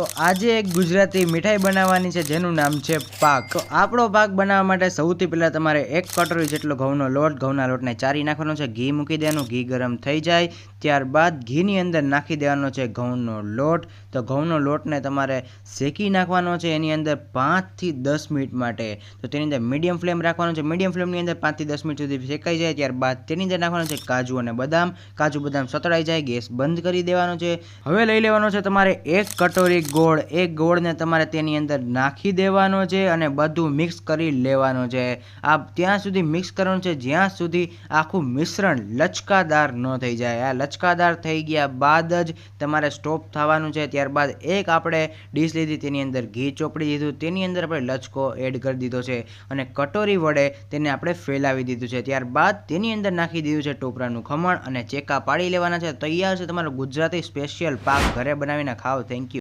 તો આજે એક ગુજરાતી મીઠાઈ બનાવવાની છે, જેનું નામ છે પાક. તો આપણો પાક બનાવવા માટે સૌથી પહેલાં તમારે એક કટોરી જેટલો ઘઉંનો લોટ, ઘઉંના લોટને ચારી નાખવાનો છે, ઘી મૂકી દેવાનું, ઘી ગરમ થઈ જાય. ત્યારબાદ ઘીની અંદર નાખી દેવાનો છે ઘઉંનો લોટ. તો ઘઉંનો લોટને તમારે શેકી નાખવાનો છે એની અંદર પાંચથી દસ મિનિટ માટે. તો તેની અંદર મીડિયમ ફ્લેમ રાખવાનો છે. મીડિયમ ફ્લેમની અંદર પાંચથી દસ મિનિટ સુધી શેકાઈ જાય. ત્યારબાદ તેની અંદર નાખવાનો છે કાજુ અને બદામ. કાજુ બદામ સતળાઈ જાય, ગેસ બંધ કરી દેવાનો છે. હવે લઈ લેવાનો છે તમારે એક કટોરી ગોળ, એક ગોળને તમારે તેની અંદર નાખી દેવાનો છે અને બધું મિક્સ કરી લેવાનું છે. આ ત્યાં સુધી મિક્સ કરવાનું છે, જ્યાં સુધી આખું મિશ્રણ લચકાદાર ન થઈ જાય. આ લચકાદાર થઈ ગયા બાદ જ તમારે સ્ટોપ થવાનું છે. ત્યારબાદ એક આપણે ડીશ લીધી, તેની અંદર ઘી ચોપડી દીધું, તેની અંદર આપણે લચકો એડ કરી દીધો છે અને કટોરી વડે તેને આપણે ફેલાવી દીધું છે. ત્યારબાદ તેની અંદર નાખી દીધું છે ટોપરાનું ખમણ અને ચેકા પાડી લેવાના છે. તૈયાર છે તમારો ગુજરાતી સ્પેશિયલ પાક. ઘરે બનાવીને ખાઓ. Thank you